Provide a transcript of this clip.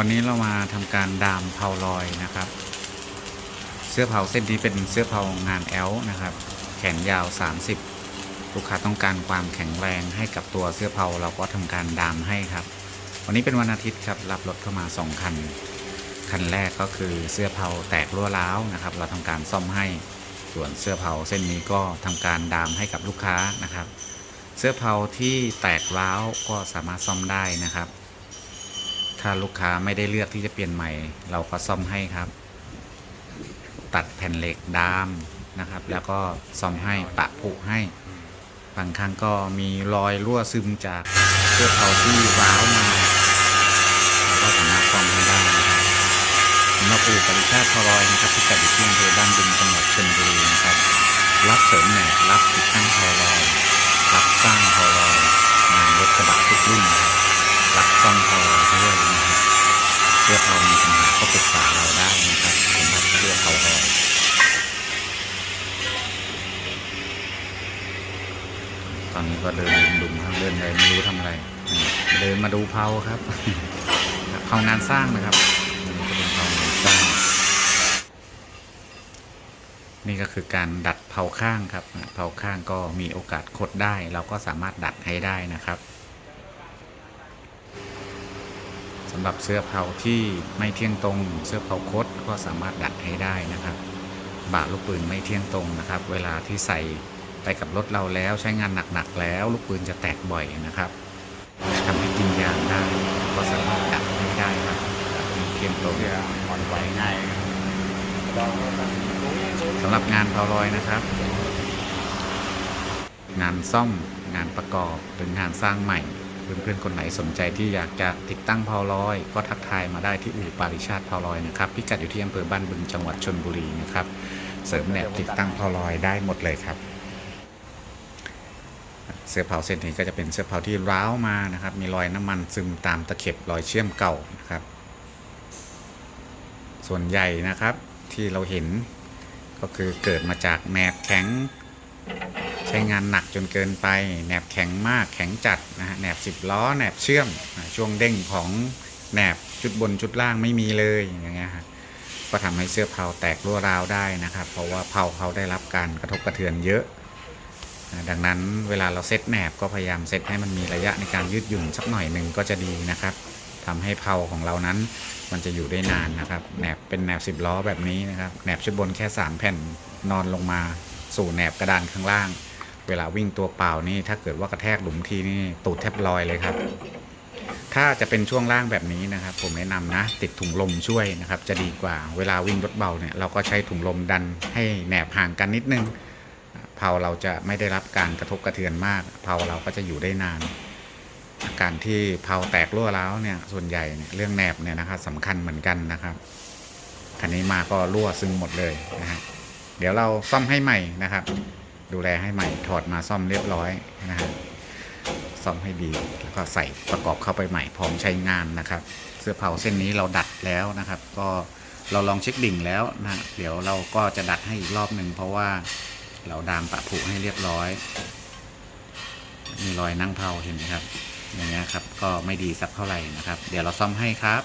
วันนี้เรามาทำการดามเพาลอยนะครับ เสื้อเผาเส้นนี้เป็นเสื้อเผางานแอลนะครับ แขนยาว 30 ลูกค้าต้องการความแข็งแรงให้กับตัวเสื้อเผาเราก็ทำการดามให้ครับ วันนี้เป็นวันอาทิตย์ครับรับรถเข้ามา 2 คัน คันแรกก็คือเสื้อเผาแตกรั่วร้าวนะครับ เราทำการซ่อมให้ ส่วนเสื้อเผาเส้นนี้ก็ทำการดามให้กับลูกค้านะครับ เสื้อเผาที่แตกร้าวก็สามารถซ่อมได้นะครับ ถ้าลูกค้าไม่ได้เลือกที่จะเปลี่ยนใหม่ เราก็ซ่อมให้ครับ ตัดแผ่นเหล็กดามนะครับ แล้วก็ซ่อมให้ปะผุให้บางครั้งก็มีรอยรั่วซึมจากเสื้อเผาที่ร้าวมาเราก็สามารถซ่อมให้ได้นะครับสำหรับอู่ปริชาติพลอยนะครับที่กัดอยู่ที่อำเภอบ้านบึงจังหวัดชลบุรีนะครับรับเสริมแหนบรับติดตั้งพลอยรับสร้างพลอยงานรถกระบะทุกรุ่นนะครับรับซ่อมพลอย เสื้อเผามีปัญหาก็ปรึกษาเราได้นะครับสำหรับเสื้อเผาลอยตอนนี้ก็เดินดุมๆครับเดินไปไม่รู้ทำอะไร เดินมาดูเผาครับเผางานสร้างนะครับนี่ก็เป็นเผางานสร้าง นี่ก็คือการดัดเผาข้างครับเผาข้างก็มีโอกาสคดได้ เราก็สามารถดัดให้ได้นะครับสำหรับเสื้อเผาที่ไม่เที่ยงตรง เสื้อเผาคดก็สามารถดัดให้ได้นะครับบาลูกปืนไม่เที่ยงตรงนะครับ เวลาที่ใส่ไปกับรถเราแล้วใช้งานหนักๆแล้ว ลูกปืนจะแตกบ่อยนะครับทำให้กินยางได้ก็สามารถดัดให้ได้ครับเทียมตัวเพื่อ่อนไหวง่ายสำหรับงานเผาลอยนะครับ งานซ่อมงานประกอบหรืองานสร้างใหม่ เพื่อนๆคนไหนสนใจที่อยากจะติดตั้งเผาลอย ก็ทักทายมาได้ที่อู่ปาริชาติเผาลอยนะครับพิกัดอยู่ที่อำเภอบ้านบึงจังหวัดชนบุรีนะครับเสริมแหนบติดตั้งเผาลอยได้หมดเลยครับเสื้อเผาเส้นนี้ก็จะเป็นเสื้อเผาที่ร้าวมานะครับ มีรอยน้ำมันซึมตามตะเข็บรอยเชื่อมเก่านะครับ ส่วนใหญ่นะครับที่เราเห็นก็คือเกิดมาจากแหนบแข็ง ใช้งานหนักจนเกินไป แหนบแข็งมากแข็งจัดนะฮะแหนบสิบล้อ แหนบเชื่อมช่วงเด้งของแหนบชุดบนชุดล่างไม่มีเลยอย่างเงี้ยฮะก็ทำให้เสื้อเผาแตกรั่วราวได้นะครับ เพราะว่าเผาเขาได้รับการกระทบกระเทือนเยอะ ดังนั้นเวลาเราเซตแหนบก็พยายามเซตให้มันมีระยะในการยืดหยุ่นสักหน่อยหนึ่งก็จะดีนะครับทำให้เพาของเรานั้นมันจะอยู่ได้นานนะครับแหนบเป็นแหนบสิบล้อแบบนี้นะครับแหนบชุดบนแค่ 3 แผ่นนอนลงมาสู่แหนบกระดานข้างล่าง เวลาวิ่งตัวเปล่านี่ถ้าเกิดว่ากระแทกหลุมทีนี่ตูดแทบลอยเลยครับ ถ้าจะเป็นช่วงล่างแบบนี้นะครับ ผมแนะนำนะ ติดถุงลมช่วยนะครับ จะดีกว่าเวลาวิ่งรถเบาเนี่ยเราก็ใช้ถุงลมดันให้แหนบห่างกันนิดนึงเผาเราจะไม่ได้รับการกระทบกระเทือนมากเผาเราก็จะอยู่ได้นาน อาการที่เผาแตกรั่วร้าวเนี่ยส่วนใหญ่เนี่ยเรื่องแหนบเนี่ยนะครับสำคัญเหมือนกันนะครับคันนี้มาก็รั่วซึมหมดเลยนะฮะเดี๋ยวเราซ่อมให้ใหม่นะครับ ดูแลให้ใหม่ถอดมาซ่อมเรียบร้อยนะฮะซ่อมให้ดีแล้วก็ใส่ประกอบเข้าไปใหม่พร้อมใช้งานนะครับ เสื้อเผาเส้นนี้เราดัดแล้วนะครับ ก็เราลองเช็คดิ่งแล้วนะเดี๋ยวเราก็จะดัดให้อีกรอบหนึ่งเพราะว่าเราดามปะผุให้เรียบร้อย มีรอยนั่งเผาเห็นไหมครับอย่างเงี้ยครับก็ไม่ดีสักเท่าไหร่นะครับ เดี๋ยวเราซ่อมให้ครับ